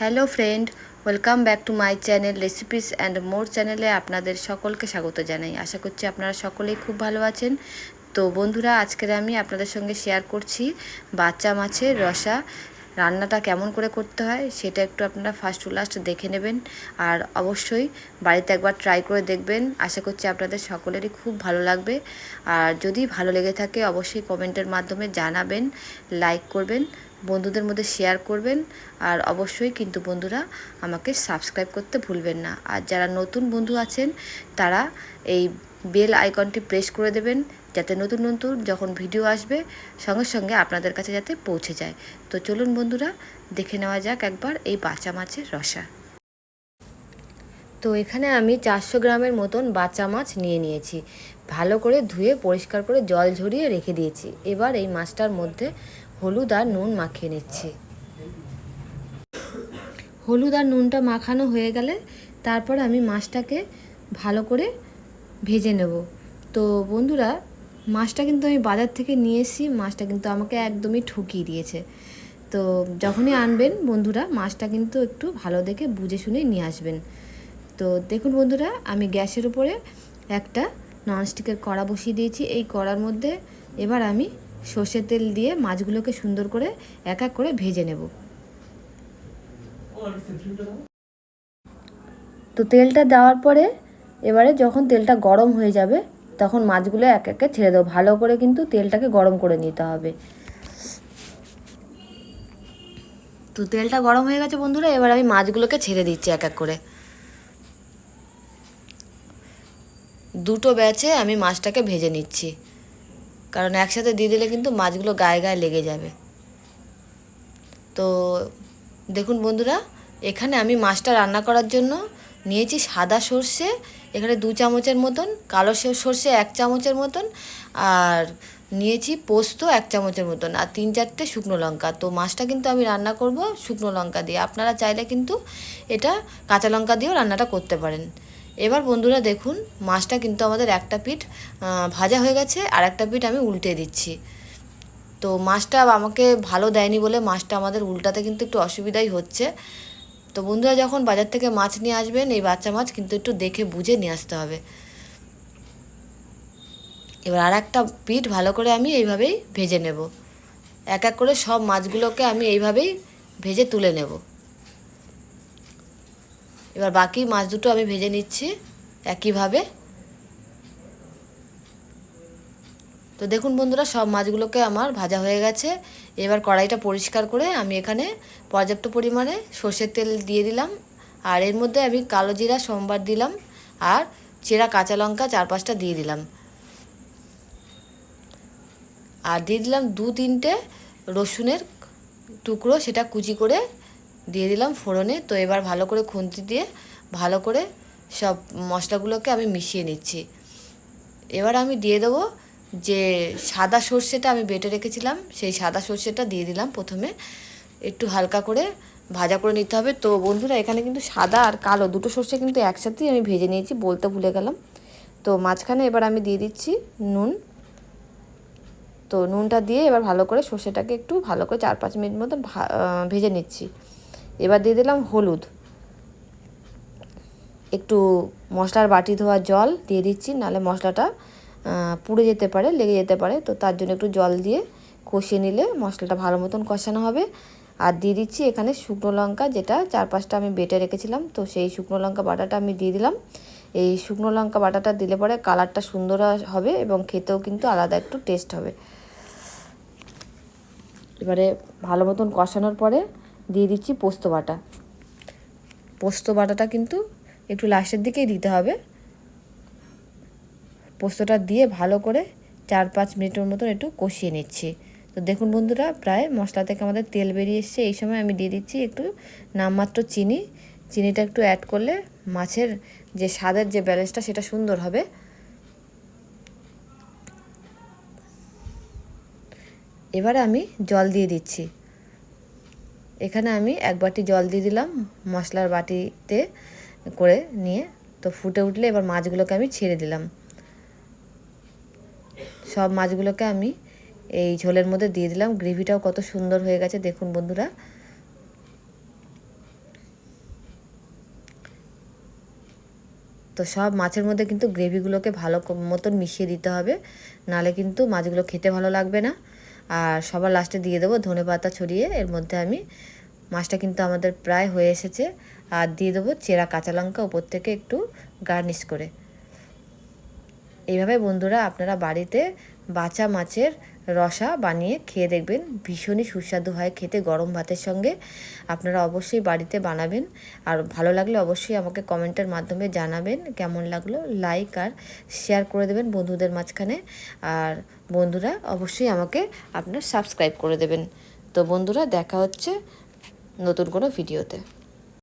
Hello friend welcome back to my channel recipes and more চ্যানেলে আপনাদের সকলকে স্বাগত জানাই। আশা করছি আপনারা সকলেই খুব ভালো আছেন। তো বন্ধুরা, আজকের আমি আপনাদের সঙ্গে শেয়ার করছি বাচ্চা মাছের রসা। রান্নাটা কেমন করে করতে হয় সেটা একটু আপনারা ফার্স্ট টু লাস্ট দেখে নেবেন। আর অবশ্যই বাড়িতে একবার ট্রাই করে দেখবেন। আশা করছি আপনাদের সকলেরই খুব ভালো লাগবে। আর যদি ভালো লেগে থাকে, অবশ্যই কমেন্টের মাধ্যমে জানাবেন লাইক করবেন। বন্ধুদের মধ্যে শেয়ার করবেন। আর অবশ্যই কিন্তু বন্ধুরা আমাকে সাবস্ক্রাইব করতে ভুলবেন না। আর যারা নতুন বন্ধু আছেন, তারা এই বেল আইকনটি প্রেস করে দেবেন, যাতে নতুন নতুন যখন ভিডিও আসবে, সঙ্গে সঙ্গে আপনাদের কাছে যাতে পৌঁছে যায়। তো চলুন বন্ধুরা, দেখে নেওয়া যাক একবার এই বাচ্চা মাছের রসা। তো এখানে আমি চারশো গ্রামের মতন বাচ্চা মাছ নিয়ে নিয়েছি। ভালো করে ধুয়ে পরিষ্কার করে জল ঝরিয়ে রেখে দিয়েছি। এবার এই মাছটার মধ্যে হলুদ আর নুন মাখিয়ে নিচ্ছি। হলুদ আর নুনটা মাখানো হয়ে গেলে তারপর আমি মাছটাকে ভালো করে ভেজে নেব। তো বন্ধুরা, মাছটা কিন্তু আমি বাজার থেকে নিয়ে এসেছি, মাছটা কিন্তু আমাকে একদমই ঠকিয়ে দিয়েছে। তো যখনই আনবেন বন্ধুরা, মাছটা কিন্তু একটু ভালো দেখে বুঝে শুনে নিয়ে আসবেন। তো দেখুন বন্ধুরা, আমি গ্যাসের উপরে একটা ননস্টিকের কড়া বসিয়ে দিয়েছি। এই কড়ার মধ্যে এবার আমি সর্ষের তেল দিয়ে মাছগুলোকে সুন্দর করে এক এক করে ভেজে নেব। তো তেলটা দেওয়ার পরে এবারে যখন তেলটা গরম হয়ে যাবে, তখন মাছগুলো এক একে ছেড়ে দেবো। ভালো করে কিন্তু তেলটাকে গরম করে নিতে হবে। তো তেলটা গরম হয়ে গেছে বন্ধুরা, এবার আমি মাছগুলোকে ছেড়ে দিচ্ছি এক এক করে। দুটো ব্যাচে আমি মাছটাকে ভেজে নিচ্ছি। কারণ একসাথে দিয়ে দিলে কিন্তু মাছগুলো গায়ে গায়ে লেগে যাবে। তো দেখুন বন্ধুরা, এখানে আমি মাছটা রান্না করার জন্য নিয়েছি সাদা সর্ষে, এখানে দু চামচের মতন, কালো সর্ষে এক চামচের মতন, আর নিয়েছি পোস্ত এক চামচের মতন, আর তিন চারটে শুকনো লঙ্কা। তো মাছটা কিন্তু আমি রান্না করব শুকনো লঙ্কা দিয়ে। আপনারা চাইলে কিন্তু এটা কাঁচা লঙ্কা দিয়েও রান্নাটা করতে পারেন। এবার বন্ধুরা দেখুন, মাছটা কিন্তু আমাদের একটা পিঠ ভাজা হয়ে গেছে আর একটা পিঠ আমি উল্টে দিচ্ছি। তো মাছটা আমাকে ভালো দেয়নি বলে মাছটা আমাদের উল্টাতে কিন্তু একটু অসুবিধাই হচ্ছে। তো বন্ধুরা যখন বাজার থেকে মাছ নিয়ে আসবেন, এই বাচ্চা মাছ কিন্তু একটু দেখে বুঝে নিয়ে আসতে হবে। এবার আর একটা পিঠ ভালো করে আমি এইভাবেই ভেজে নেব। এক এক করে সব মাছগুলোকে আমি এইভাবেই ভেজে তুলে নেব। এবার বাকি মাছ দুটো আমি ভেজে নিচ্ছি একইভাবে। তো দেখুন বন্ধুরা, সব মাছগুলোকে আমার ভাজা হয়ে গেছে। এবার কড়াইটা পরিষ্কার করে আমি এখানে পর্যাপ্ত পরিমাণে সর্ষের তেল দিয়ে দিলাম। আর এর মধ্যে আমি কালো জিরা, সোমবার দিলাম। আর চেরা কাঁচা লঙ্কা চার পাঁচটা দিয়ে দিলাম। আর দিয়ে দিলাম দু তিনটে রসুনের টুকরো, সেটা কুচি করে দিয়ে দিলাম ফোড়নে। তো এবার ভালো করে খুন্তি দিয়ে ভালো করে সব মশলাগুলোকে আমি মিশিয়ে নিচ্ছি। এবার আমি দিয়ে দেবো যে সাদা সর্ষেটা আমি বেটে রেখেছিলাম, সেই সাদা সর্ষেটা দিয়ে দিলাম প্রথমে। একটু হালকা করে ভাজা করে নিতে হবে। তো বন্ধুরা, এখানে কিন্তু সাদা আর কালো দুটো সর্ষে কিন্তু একসাথেই আমি ভেজে নিয়েছি, বলতে ভুলে গেলাম। তো মাঝখানে এবার আমি দিয়ে দিচ্ছি নুন। তো নুনটা দিয়ে এবার ভালো করে সর্ষেটাকে একটু ভালো করে চার পাঁচ মিনিট মতো ভেজে নিচ্ছি। এবার দিয়ে দিলাম হলুদ। একটু মশলার বাটি ধোয়া জল দিয়ে দিচ্ছি, নাহলে মশলাটা পুড়ে যেতে পারে, লেগে যেতে পারে। তো তার জন্য একটু জল দিয়ে কষিয়ে নিলে মশলাটা ভালো মতন কষানো হবে। আর দিয়ে দিচ্ছি এখানে শুকনো লঙ্কা, যেটা চার পাঁচটা আমি বেটে রেখেছিলাম। তো সেই শুকনো লঙ্কা বাটাটা আমি দিয়ে দিলাম। এই শুকনো লঙ্কা বাটাটা দিলে পরে কালারটা সুন্দর হবে এবং খেতেও কিন্তু আলাদা একটু টেস্ট হবে। এবারে ভালো মতন কষানোর পরে দিয়ে দিচ্ছি পোস্ত বাটা। পোস্ত বাটাটা কিন্তু একটু লাস্টের দিকেই দিতে হবে। পোস্তটা দিয়ে ভালো করে চার পাঁচ মিনিটের মতন একটু কষিয়ে নিচ্ছি। তো দেখুন বন্ধুরা, প্রায় মশলা থেকে আমাদের তেল বেরিয়ে এসছে। এই সময় আমি দিয়ে দিচ্ছি একটু নামমাত্র চিনি। চিনিটা একটু অ্যাড করলে মাছের যে স্বাদের যে ব্যালেন্সটা সেটা সুন্দর হবে। এবারে আমি জল দিয়ে দিচ্ছি। এখানে আমি এক বাটি জল দিয়ে দিলাম মশলার বাটিতে করে নিয়ে। তো ফুটে উঠলে এবার মাছগুলোকে আমি ছেড়ে দিলাম। সব মাছগুলোকে আমি এই ঝোলের মধ্যে দিয়ে দিলাম। গ্রেভিটাও কত সুন্দর হয়ে গেছে, দেখুন বন্ধুরা। তো সব মাছের মধ্যে কিন্তু গ্রেভিগুলোকে ভালো মতন মিশিয়ে দিতে হবে। নালে কিন্তু মাছগুলো খেতে ভালো লাগবে না। আর সবার লাস্টে দিয়ে দেবো ধনে পাতা ছড়িয়ে। এর মধ্যে আমি মাছটা কিন্তু আমাদের প্রায় হয়ে এসেছে। আর দিয়ে দেবো চেরা কাঁচা লঙ্কা উপর থেকে একটু গার্নিশ করে। এইভাবে বন্ধুরা আপনারা বাড়িতে বাঁচা মাছের রসা বানিয়ে খেয়ে দেখবেন ভীষণই সুস্বাদু হয় খেতে গরম ভাতের সঙ্গে। আপনারা অবশ্যই বাড়িতে বানাবেন। আর ভালো লাগলে অবশ্যই আমাকে কমেন্টের মাধ্যমে জানাবেন কেমন লাগল। লাইক আর শেয়ার করে দেবেন বন্ধুদের মাঝখানে। আর বন্ধুরা অবশ্যই আমাকে আপনার সাবস্ক্রাইব করে দেবেন। তো বন্ধুরা দেখা হচ্ছে নতুন কোনো ভিডিওতে।